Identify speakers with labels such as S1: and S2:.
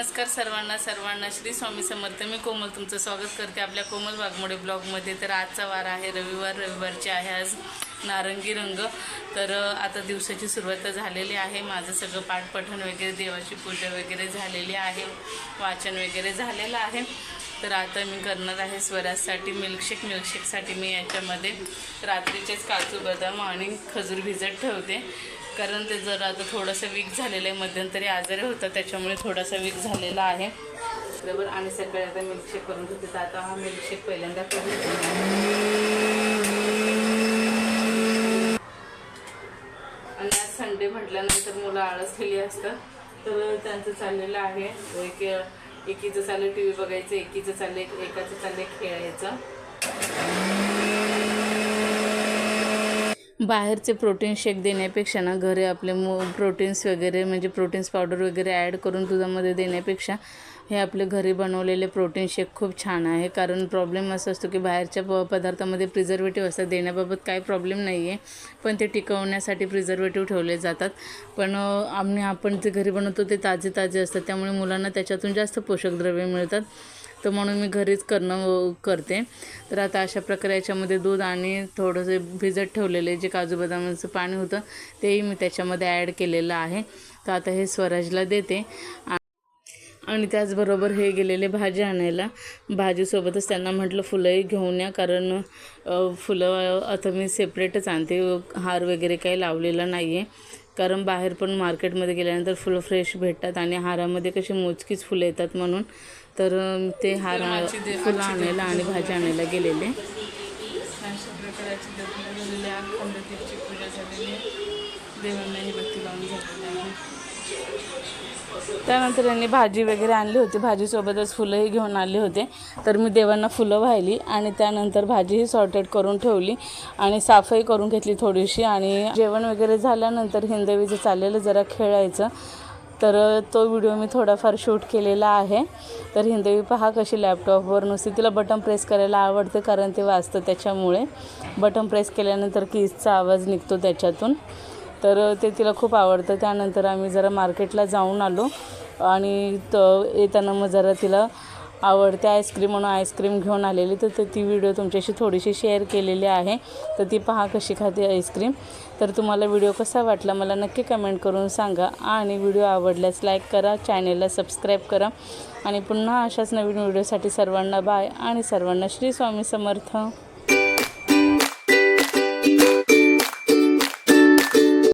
S1: नमस्कार सर्वांना सर्वांना श्री स्वामी समर्थ. मी कोमल तुमचं स्वागत करते आपल्या कोमल वाघमोडे ब्लॉगमध्ये. तर आजचा वार आहे रविवार रविवारचे आहे आज नारंगी रंग. तर आता दिवसाची सुरुवात तर झालेली आहे. माझं सगळं पाठपठण वगैरे देवाची पूजा वगैरे झालेली आहे. वाचन वगैरे झालेलं आहे. तर आता मी करणार आहे स्वराजसाठी मिल्कशेक मिल्कशेकसाठी मी याच्यामध्ये रात्रीचेच काजू बदाम आणि खजूर भिजत ठेवते. कारण ते जर आता थोडंसं वीक झालेलं आहे. मध्यंतरी आजारी होतं त्याच्यामुळे थोडासा वीक झालेला आहे. बरोबर? आणि सकाळी आता मिल्कशेक करून घेते. तर आता हा मिल्कशेक पहिल्यांदा करून आणि आज संडे म्हटल्यानंतर मुलं आळसलेली असतात. तर त्यांचं चाललेलं आहे. एक एकीचं चाललं टी व्ही बघायचं एकीचं चाललं एकाचं चाललं खेळायचं बाहेरचे प्रोटीन शेक देण्यापेक्षा ना घरी आपले मो प्रोटीन्स वगैरे म्हणजे प्रोटीन्स पावडर वगैरे ॲड करून दुधामध्ये देण्यापेक्षा हे आपले घरी बनवलेले प्रोटीन शेक खूप छान आहे. कारण प्रॉब्लेम असा असतो की बाहेरच्या प पदार्थामध्ये प्रिझर्वेटिव्ह असतात. देण्याबाबत काही प्रॉब्लेम नाही आहे पण ते टिकवण्यासाठी प्रिझर्वेटिव्ह ठेवले जातात. पण आम्ही आपण जे घरी बनवतो ते ताजे ताजे असतात. त्यामुळे मुलांना त्याच्यातून जास्त पोषक द्रव्ये मिळतात. तर म्हणून मी घरीच करणं करते. तर आता अशा प्रकारे याच्यामध्ये दूध आणि थोडंसं भिजत ठेवलेले जे काजू बदामाचं पाणी होतं तेही मी त्याच्यामध्ये ॲड केलेलं आहे. तर आता हे स्वराजला देते. आणि त्याचबरोबर हे गेलेले भाजी आणायला भाजीसोबतच त्यांना म्हटलं फुलंही घेऊन या कारण फुलं आता मी सेपरेटच आणते. हार वगैरे काही लावलेला नाही आहे कारण बाहेर पण मार्केटमध्ये गेल्यानंतर फुलं फ्रेश भेटतात आणि हारामध्ये कशी मोजकीच फुलं येतात म्हणून तर ते हार फुलं आणायला आणि भाजी आणायला गेलेले बत्ती लावून झालेली आहे त्यानंतर यांनी भाजी वगैरे आणली होती. भाजीसोबतच फुलंही घेऊन आले होते. तर मी देवांना फुलं वाहिली आणि त्यानंतर भाजीही सॉर्टेड करून ठेवली आणि साफही करून घेतली थोडीशी. आणि जेवण वगैरे झाल्यानंतर हिंदवीचं चाललेलं जरा खेळायचं. तर तो व्हिडिओ मी थोडाफार शूट केलेला आहे. तर हिंदवी पहा कशी लॅपटॉपवर नुसती. तिला बटन प्रेस करायला आवडते कारण ते वाचतं त्याच्यामुळे. बटन प्रेस केल्यानंतर कीजचा आवाज निघतो त्याच्यातून. तर ते तिला खूप आवडतं. त्यानंतर आम्ही जरा मार्केटला जाऊन आलो आणि त येताना मग जरा तिला आवडते आईस्क्रीम म्हणून आईस्क्रीम घेऊन आलेली. तर ती व्हिडिओ तुमच्याशी थोडीशी शेअर केलेली आहे. तर ती पहा कशी खाते आईस्क्रीम. तर तुम्हाला व्हिडिओ कसा वाटला मला नक्की कमेंट करून सांगा आणि व्हिडिओ आवडल्यास लाईक करा चॅनेलला सबस्क्राईब करा आणि पुन्हा अशाच नवीन व्हिडिओसाठी सर्वांना बाय आणि सर्वांना श्री स्वामी समर्थ.